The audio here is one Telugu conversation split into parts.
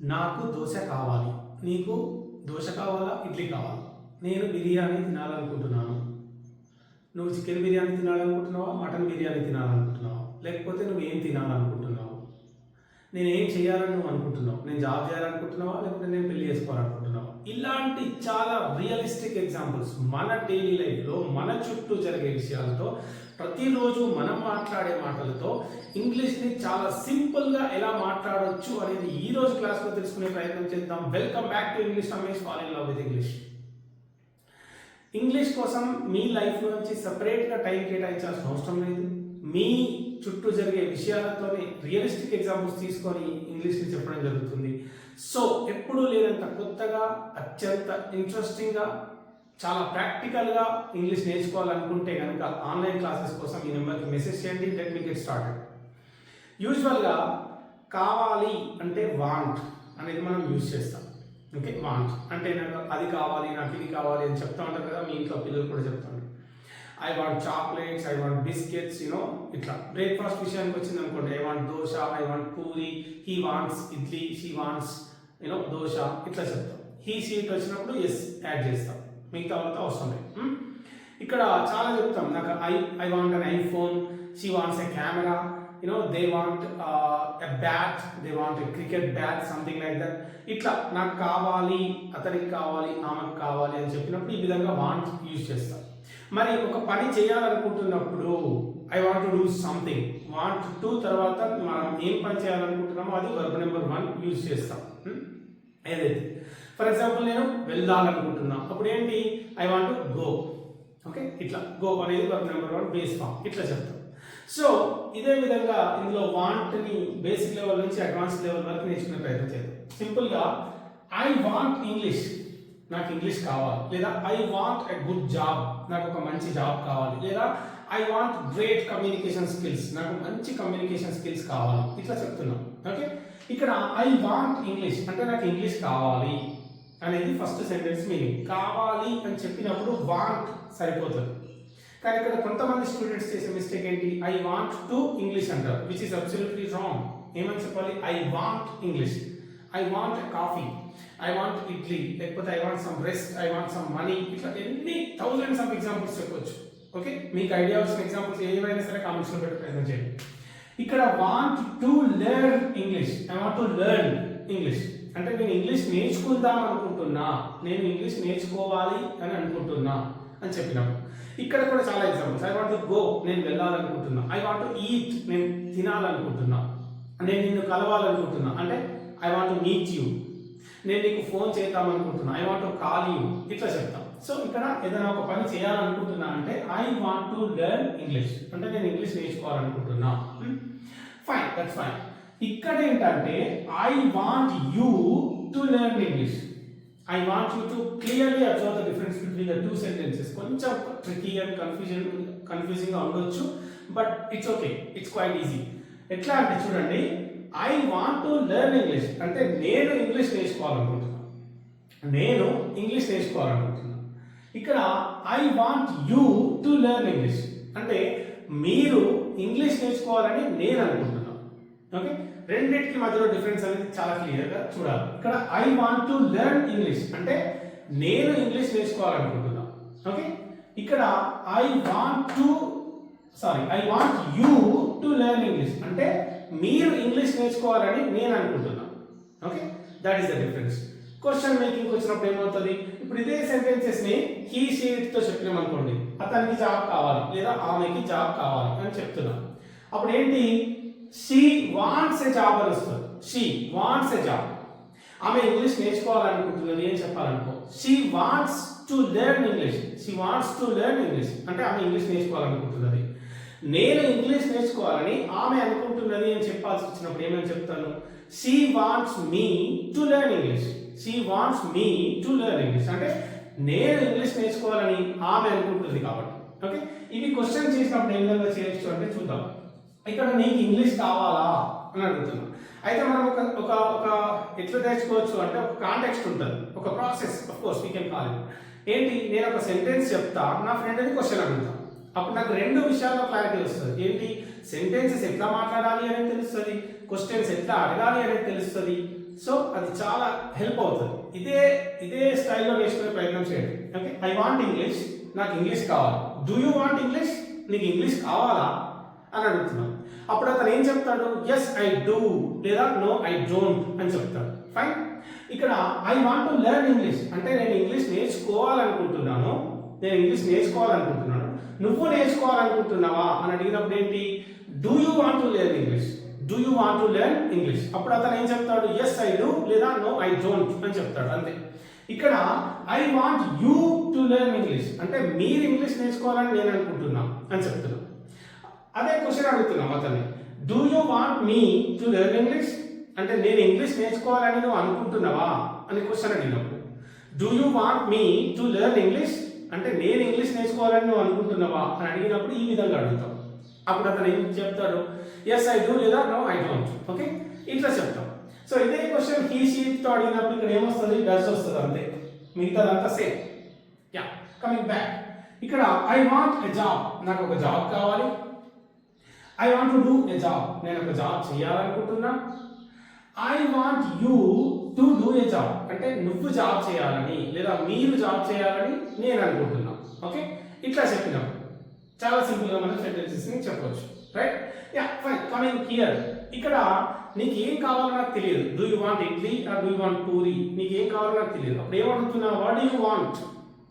నాకు దోశ కావాలి. నీకు దోశ కావాలా? ఇడ్లీ కావాలా. నేను బిర్యానీ తినాలనుకుంటున్నాను. నువ్వు చికెన్ బిర్యానీ తినాలనుకుంటున్నావా? మటన్ బిర్యానీ తినాలనుకుంటున్నావా? లేకపోతే నువ్వు ఏం తినాలనుకుంటున్నావు? నేను ఏం చేయాలని నువ్వు అనుకుంటున్నావు? నేను జాబ్ చేయాలనుకుంటున్నావా? లేకపోతే నేను పెళ్ళి చేసుకోవాలనుకుంటున్నావా? ఇలాంటి చాలా రియలిస్టిక్ ఎగ్జాంపుల్స్ మన డైలీ లైఫ్లో మన చుట్టూ జరిగే విషయాలతో ప్రతిరోజు మనం మాట్లాడే మాటలతో ఇంగ్లీష్ని చాలా సింపుల్గా ఎలా మాట్లాడవచ్చు అనేది ఈ రోజు క్లాస్లో తెలుసుకునే ప్రయత్నం చేద్దాం. Welcome back to English Ramesh fall in love with English English కోసం మీ లైఫ్ నుంచి సపరేట్గా టైం కేటాయించాల్సిన అవసరం లేదు. మీ చుట్టూ జరిగే విషయాలతోనే రియలిస్టిక్ ఎగ్జాంపుల్స్ తీసుకొని ఇంగ్లీష్ని చెప్పడం జరుగుతుంది. సో ఎప్పుడూ లేనంత కొత్తగా అత్యంత ఇంట్రెస్టింగ్గా చాలా ప్రాక్టికల్గా ఇంగ్లీష్ నేర్చుకోవాలనుకుంటే కనుక ఆన్లైన్ క్లాసెస్ కోసం ఈ నెంబర్కి మెసేజ్ చేయండి లెట్ మీ గెట్ స్టార్టెడ్. యూజువల్గా కావాలి అంటే వాంట్ అనేది మనం యూజ్ చేస్తాం. ఓకే వాంట్ అంటే నాకు అది కావాలి నాకు ఇది కావాలి అని చెప్తా ఉంటారు కదా మీ ఇంట్లో పిల్లలు కూడా చెప్తాను I want chocolates I want biscuits you know ఇట్లా. బ్రేక్ఫాస్ట్ విషయానికి వచ్చింది అనుకోండి I want dosa I want puri he wants idli she wants you know dosa ఇట్లా చెప్తాం. హీ సీట్ వచ్చినప్పుడు ఎస్ యాడ్ చేస్తాం. మిగతా వాళ్ళతో అవసరం లేదు. Hmm? ఇక్కడ చాలా చెప్తాం. నాకు I I want an iPhone she wants a camera you know they want a bat they want a cricket bat something like that ఇట్లా నాకు కావాలి అతనికి కావాలి ఆమెకు కావాలి అని చెప్పినప్పుడు ఈ విధంగా వాంట్ యూజ్ చేస్తాం. మరి ఒక పని చేయాలనుకుంటున్నప్పుడు I want to do something want to తర్వాత మనం ఏం పని చేయాలనుకుంటున్నామో అది వర్బ్ నెంబర్ వన్ యూజ్ చేస్తాం. Hmm? ఏదైతే. ఫర్ ఎగ్జాంపుల్ నేను వెళ్దాలనుకుంటున్నా అప్పుడు ఏంటి? ఐ వాంట్ గో ఓకే ఇట్లా. గో అనేది verb number one base form ఇట్లా చెప్తాం. సో ఇదే విధంగా ఇందులో వాంట్ని బేసిక్ లెవెల్ నుంచి అడ్వాన్స్ లెవెల్ వరకు నేర్చుకునే ప్రయత్నం చేద్దాం. సింపుల్గా ఐ వాంట్ ఇంగ్లీష్ నాకు ఇంగ్లీష్ కావాలి. లేదా I want a good job నాకు ఒక మంచి జాబ్ కావాలి. లేదా I want great communication skills నాకు మంచి కమ్యూనికేషన్ స్కిల్స్ కావాలి. ఇట్లా చెప్తున్నాం. ఓకే ఇక్కడ ఐ వాంట్ ఇంగ్లీష్ అంటే నాకు ఇంగ్లీష్ కావాలి అనేది ఫస్ట్ సెంటెన్స్ మీనింగ్ కావాలి అని చెప్పినప్పుడు వాంట్ సరిపోతుంది. కానీ ఇక్కడ కొంతమంది స్టూడెంట్స్ చేసే మిస్టేక్ ఏంటి? ఐ వాంట్ టు ఇంగ్లీష్ అంటారు. విచ్ ఇస్ అబ్సల్యూట్లీ రాంగ్ ఏమని చెప్పాలి? I want English I want coffee I want idli లేకపోతే I want some rest I want some money ఇట్లా ఎన్ని థౌజండ్స్ ఆఫ్ ఎగ్జాంపుల్స్ చెప్పొచ్చు. ఓకే మీకు ఐడియా వచ్చిన ఎగ్జాంపుల్స్ ఏవైనా సరే కామెంట్స్లో పెట్టి ప్రయత్నం చేయండి. ఇక్కడ want to learn English I want to learn English అంటే నేను ఇంగ్లీష్ నేర్చుకుందాం అనుకుంటున్నా. నేను ఇంగ్లీష్ నేర్చుకోవాలి అని అనుకుంటున్నా అని చెప్పినప్పుడు ఇక్కడ కూడా చాలా examples I want to go నేను వెళ్ళాలనుకుంటున్నా. ఐ వాంట్ టు ఈట్ నేను తినాలనుకుంటున్నా. నేను నిన్ను కలవాలనుకుంటున్నా. అంటే I want to meet you నేను నీకు ఫోన్ చేద్దాం అనుకుంటున్నాను I want to call you ఇట్లా చెప్తాం. సో ఇక్కడ ఏదైనా ఒక పని చేయాలనుకుంటున్నా అంటే I want to learn English అంటే నేను ఇంగ్లీష్ నేర్చుకోవాలనుకుంటున్నా. ఫైన్ దట్స్ ఫైన్ ఇక్కడ ఏంటంటే I want you to learn English I want you to clearly observe the difference between the two sentences కొంచెం ట్రికీ అండ్ కన్ఫ్యూజన్ కన్ఫ్యూజింగ్గా ఉండొచ్చు but it's okay it's quite easy ఎట్లా అంటే చూడండి I want to learn English అంటే నేను ఇంగ్లీష్ నేర్చుకోవాలనుకుంటున్నాను నేను ఇంగ్లీష్ నేర్చుకోవాలనుకుంటున్నాను ఇక్కడ I want you to learn English అంటే మీరు ఇంగ్లీష్ నేర్చుకోవాలని నేను అనుకుంటున్నాను ఓకే రెండింటికి మధ్యలో డిఫరెన్స్ అనేది చాలా క్లియర్గా చూడాలి. ఇక్కడ I want to learn English అంటే నేను ఇంగ్లీష్ నేర్చుకోవాలనుకుంటున్నాను ఓకే ఇక్కడ I want to sorry I want you to learn English అంటే మీరు ఇంగ్లీష్ నేర్చుకోవాలని నేను అనుకుంటున్నాను okay that is the difference question making వచ్చినప్పుడు ఏమవుతుంది? ఇప్పుడు ఇదే సెంటెన్సెస్ని హీ షీట్తో చెప్పినాం అనుకోండి అతనికి జాబ్ కావాలి లేదా ఆమెకి జాబ్ కావాలి అని చెప్తున్నాం. అప్పుడు ఏంటి? షీ వాంట్స్ ఎ జాబ్ అని వస్తుంది. షీ వాంట్స్ ఎ జాబ్ ఆమె ఇంగ్లీష్ నేర్చుకోవాలనుకుంటున్నది ఏం చెప్పాలనుకో? She wants to learn English she wants to learn English అంటే ఆమె ఇంగ్లీష్ నేర్చుకోవాలనుకుంటున్నది. నేను ఇంగ్లీష్ నేర్చుకోవాలని ఆమె అనుకుంటున్నది అని చెప్పాల్సి వచ్చినప్పుడు ఏమని చెప్తాను? She wants me to learn English she wants me to learn English అంటే నేను ఇంగ్లీష్ నేర్చుకోవాలని ఆమె అనుకుంటుంది కాబట్టి. ఓకే ఇవి క్వశ్చన్ చేసినప్పుడు ఏ విధంగా చేయొచ్చు అంటే చూద్దాం. ఇక్కడ నీకు ఇంగ్లీష్ కావాలా అని అడుగుతున్నా. అయితే మనం ఒక ఒక ఒక ఎట్లా నేర్చుకోవచ్చు అంటే ఒక కాంటెక్స్ట్ ఉంటుంది. ఒక process of course we can call ఏంటి? నేను ఒక సెంటెన్స్ చెప్తా. నా ఫ్రెండ్ అని క్వశ్చన్ అడుగుతా. అప్పుడు నాకు రెండు విషయాల్లో క్లారిటీ వస్తుంది. ఏంటి? సెంటెన్సెస్ ఎట్లా మాట్లాడాలి అనేది తెలుస్తుంది. క్వశ్చన్స్ ఎట్లా అడగాలి అనేది తెలుస్తుంది. సో అది చాలా హెల్ప్ అవుతుంది. ఇదే ఇదే స్టైల్లో నేర్చుకునే ప్రయత్నం చేయండి. ఓకే ఐ వాంట్ ఇంగ్లీష్ నాకు ఇంగ్లీష్ కావాలి. డూ యూ వాంట్ ఇంగ్లీష్ నీకు ఇంగ్లీష్ కావాలా? అని అడుగుతున్నాను. అప్పుడు అతను ఏం చెప్తాడు? ఎస్ ఐ డూ లేదా నో ఐ డోంట్ అని చెప్తాడు. ఫైన్ ఇక్కడ I want to learn English అంటే నేను ఇంగ్లీష్ నేర్చుకోవాలనుకుంటున్నాను. నేను ఇంగ్లీష్ నేర్చుకోవాలనుకుంటున్నాను. నువ్వు నేర్చుకోవాలనుకుంటున్నావా? అని అడిగినప్పుడు ఏంటి? Do you want to learn English do you want to learn English అప్పుడు అతను ఏం చెప్తాడు? ఎస్ ఐ డూ లేదా నో ఐ డోంట్ అని చెప్తాడు అంతే. ఇక్కడ I want you to learn English అంటే మీరు ఇంగ్లీష్ నేర్చుకోవాలని నేను అనుకుంటున్నా అని చెప్తున్నాను అదే క్వశ్చన్ అడుగుతున్నాం అతన్ని. Do you want me to learn English అంటే నేను ఇంగ్లీష్ నేర్చుకోవాలని నువ్వు అనుకుంటున్నావా? అని క్వశ్చన్ అడిగినప్పుడు. Do you want me to learn English అంటే నేను ఇంగ్లీష్ నేర్చుకోవాలని నువ్వు అనుకుంటున్నావా అని అడిగినప్పుడు ఈ విధంగా అడుగుతాం. అప్పుడు అతను ఏం చెప్తాడు? ఎస్ ఐ డూ లేదా నో ఐ డోంట్ ఓకే ఇట్లా చెప్తాం. సో ఇదే క్వశ్చన్ హీ షీట్తో అడిగినప్పుడు ఇక్కడ ఏమొస్తుంది? డస్ వస్తుంది అంతే. మిగతాదంతా సేమ్ యా కమింగ్ బ్యాక్ ఇక్కడ ఐ వాంట్ ఎ జాబ్ నాకు ఒక జాబ్ కావాలి. I want to do a job నేను ఒక జాబ్ చేయాలనుకుంటున్నా. I want you to do a job. అంటే నువ్వు జాబ్ చేయాలని లేదా మీరు జాబ్ చేయాలని నేను అనుకుంటున్నా. ఓకే? ఇట్లా చెప్పినాం. చాలా సింపుల్గా మనం సెంటెన్సెస్ని చెప్పవచ్చు right ya fine coming here ఇక్కడ నీకు ఏం కావాలో నాకు తెలియదు. Do you want idli or do you want puri? నీకు ఏం కావాలో నాకు తెలియదు. అప్పుడు ఏమడుగుతున్నా వాట్ యూ వాంట్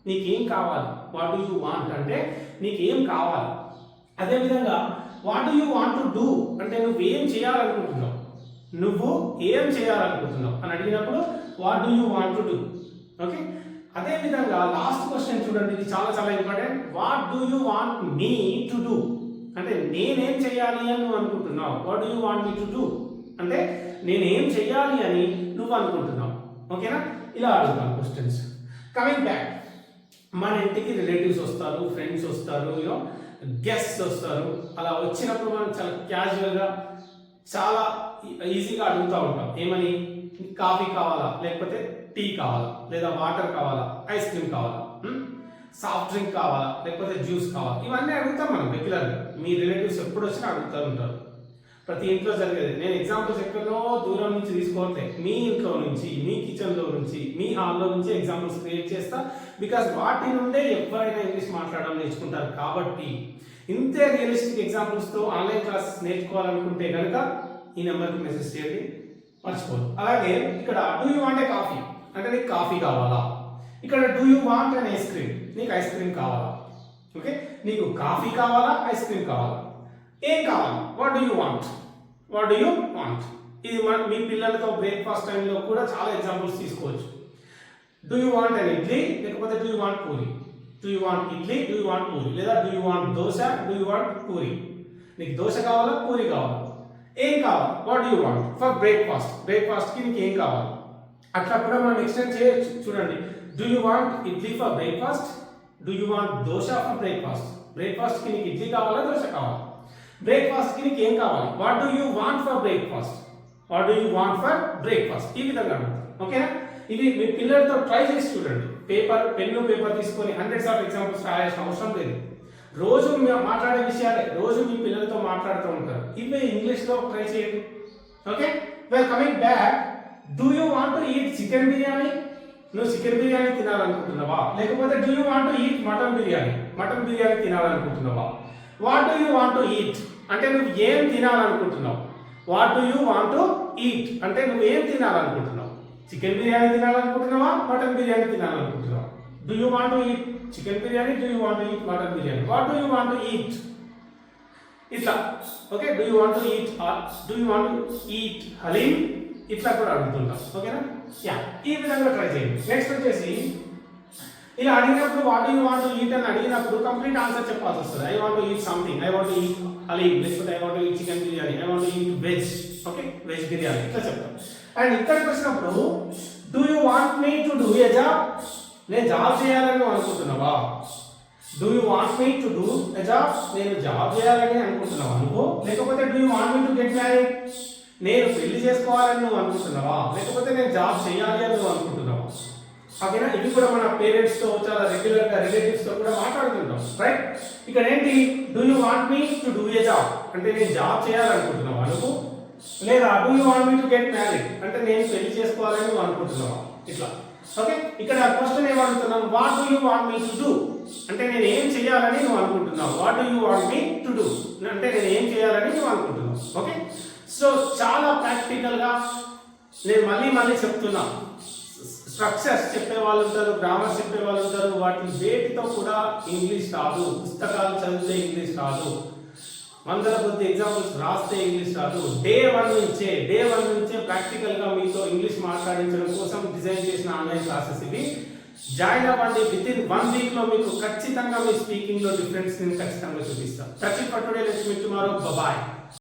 నీకేం కావాలి? వాట్ డూ యూ వాంట్ అంటే నీకేం కావాలి? అదేవిధంగా what do you want to do అంటే నువ్వు ఏం చేయాలనుకుంటున్నావు? నువ్వు ఏం చేయాలనుకుంటున్నావు? అని అడిగినప్పుడు what do you want to do okay అదే విధంగా లాస్ట్ క్వశ్చన్ చూడండి ఇది చాలా చాలా important what do you want me to do అంటే నేనేం చేయాలి అని నువ్వు అనుకుంటున్నావు? What do you want me to do అంటే నేనేం చేయాలి అని నువ్వు అనుకుంటున్నావు. ఓకేనా ఇలా అడుగుతాను క్వశ్చన్స్ కమింగ్ బ్యాక్ మన ఇంటికి రిలేటివ్స్ వస్తారు ఫ్రెండ్స్ వస్తారు యూనో గెస్ట్స్ వస్తారు. అలా వచ్చినప్పుడు మనం చాలా క్యాజువల్గా చాలా ఈజీగా అడుగుతూ ఉంటాం. ఏమని? కాఫీ కావాలా? లేకపోతే టీ కావాలా? లేదా వాటర్ కావాలా? ఐస్ క్రీమ్ కావాలా? సాఫ్ట్ డ్రింక్ కావాలా? లేకపోతే జ్యూస్ కావాలా? ఇవన్నీ అడుగుతాం మనం రెగ్యులర్గా. మీ రిలేటివ్స్ ఎప్పుడు వచ్చినా అడుగుతూ ఉంటారు. ప్రతి ఇంట్లో జరిగేది. నేను ఎగ్జాంపుల్స్ ఎక్కడో దూరం నుంచి తీసుకోవట్లే. మీ ఇంట్లో నుంచి మీ కిచెన్లో నుంచి మీ హాల్లో నుంచి ఎగ్జాంపుల్స్ క్రియేట్ చేస్తా. బికాస్ వాటి నుండే ఎవరైనా ఇంగ్లీష్ మాట్లాడడం నేర్చుకుంటారు కాబట్టి ఇంతే రియలిస్టిక్ ఎగ్జాంపుల్స్తో ఆన్లైన్ క్లాసెస్ నేర్చుకోవాలనుకుంటే కనుక ఈ నెంబర్కి మెసేజ్ చేయండి. మర్చిపోదు అలాగే ఇక్కడ do you want a coffee అంటే నీకు కాఫీ కావాలా? ఇక్కడ do you want and ice cream నీకు ఐస్ క్రీమ్ కావాలా? ఓకే? నీకు కాఫీ కావాలా? ఐస్ క్రీమ్ కావాలా? ఏం కావాలి? What do you want what do you want ఇది మన మీ పిల్లలతో బ్రేక్ఫాస్ట్ టైంలో కూడా చాలా ఎగ్జాంపుల్స్ తీసుకోవచ్చు. Do you want and idli లేకపోతే do you want puri do you want idli do you want puri లేదా do you want dosa do you want puri నీకు దోశ కావాలా? పూరి కావాలా? ఏం కావాలి? What do you want for breakfast బ్రేక్ఫాస్ట్కి నీకు ఏం కావాలి? అట్లా కూడా మనం ఎక్స్టెండ్ చేయొచ్చు. చూడండి. Do you want idli for breakfast do you want dosa for breakfast బ్రేక్ఫాస్ట్కి నీకు ఇడ్లీ కావాలా దోశ కావాలా? బ్రేక్ఫాస్ట్కి నీకు ఏం కావాలి? What do you want for breakfast what do you want for breakfast ఈ విధంగా ఓకే ఓకేనా ఇది మీ పిల్లలతో ట్రై చేసి చూడండి. పేపర్ పెన్ను పేపర్ తీసుకొని హండ్రెడ్స్ ఆఫ్ ఎగ్జాంపుల్స్ రాయాల్సిన అవసరం లేదు. రోజు మాట్లాడే విషయాలే రోజు మీ పిల్లలతో మాట్లాడుతూ ఉంటారు. ఇవే ఇంగ్లీష్లో ట్రై చేయండి. Okay? Well coming back do you want to eat chicken biryani? నువ్వు చికెన్ బిర్యానీ తినాలనుకుంటున్నావా? లేకపోతే do you want to eat mutton biryani? Mutton biryani తినాలనుకుంటున్నావా? What do you want to eat అంటే నువ్వు ఏం తినాలనుకుంటున్నావు? What do you want to eat అంటే నువ్వు ఏం తినాలనుకుంటున్నావు? చికెన్ బిర్యానీ తినాలనుకుంటున్నావా? మటన్ బిర్యానీ తినాలనుకుంటున్నావా? Do you want to eat chicken biryani do you want to eat mutton biryani what do you want to eat ఇట్లా okay do you want to eat do you want to eat haleem ఇట్లా కూడా అడుగుతుంటాం ఓకేనా యా ఈ విధంగా ట్రై చేయండి నెక్స్ట్ వచ్చేసి ఇలా అడిగినప్పుడు వాట్ యూ వాంట్ ఈట్ అని అడిగినప్పుడు కంప్లీట్ ఆన్సర్ చెప్పాల్సి వస్తుంది I want eat something I want eat haleem లేకపోతే I want eat chicken biryani I want eat veg okay veg biryani ఇట్లా చెప్తాం అండ్ ఇక్కడికి వచ్చినప్పుడు do you want me to do a job నేను జాబ్ చేయాలని అనుకుంటున్నావా? Do you want me to do a job నేను జాబ్ చేయాలని అనుకుంటున్నావా? నువ్వు లేకపోతే do you want me to get married నేను పెళ్ళి చేసుకోవాలని నువ్వు అనుకుంటున్నావా? లేకపోతే నేను జాబ్ చేయాలి అని నువ్వు అనుకుంటున్నావా? ఓకేనా? ఇది కూడా మన పేరెంట్స్తో చాలా రెగ్యులర్గా రిలేటివ్స్తో కూడా మాట్లాడుతుంటాం రైట్ ఇక్కడ ఏంటి? Do you want me to do a job అంటే నేను జాబ్ చేయాలనుకుంటున్నావా? నువ్వు లేదా do you want me to get married అంటే నేను పెళ్ళి చేసుకోవాలని నువ్వు అనుకుంటున్నావా? ఇట్లా. ఓకే ఇక్కడ question ఏమడుగుతున్నాం what do you want me to do అంటే నేను ఏం చేయాలని నువ్వు అనుకుంటున్నావు? What do you want me to do అంటే నేను ఏం చేయాలని నువ్వు అనుకుంటున్నావు? ఓకే సో చాలా ప్రాక్టికల్గా నేను మళ్ళీ మళ్ళీ చెప్తున్నా. స్ట్రక్చర్స్ చెప్పే వాళ్ళు ఉంటారు గ్రామర్స్ చెప్పే వాళ్ళు ఉంటారు వాటి వేటితో కూడా ఇంగ్లీష్ రాదు. పుస్తకాలు చదివితే ఇంగ్లీష్ రాదు. వందల కొద్ది ఎగ్జాంపుల్స్ రాస్తే ఇంగ్లీష్ రాదు. డే వన్ నుంచే డే వన్ నుంచే ప్రాక్టికల్గా మీతో ఇంగ్లీష్ మాట్లాడించడం కోసం డిజైన్ చేసిన ఆన్లైన్ క్లాసెస్ ఇవి. జాయిన్ అవ్వండి విత్ ఇన్ వన్ వీక్లో మీకు ఖచ్చితంగా మీ స్పీకింగ్లో డిఫరెన్స్ నేను ఖచ్చితంగా చూపిస్తాను. Touch for today let's meet tomorrow bye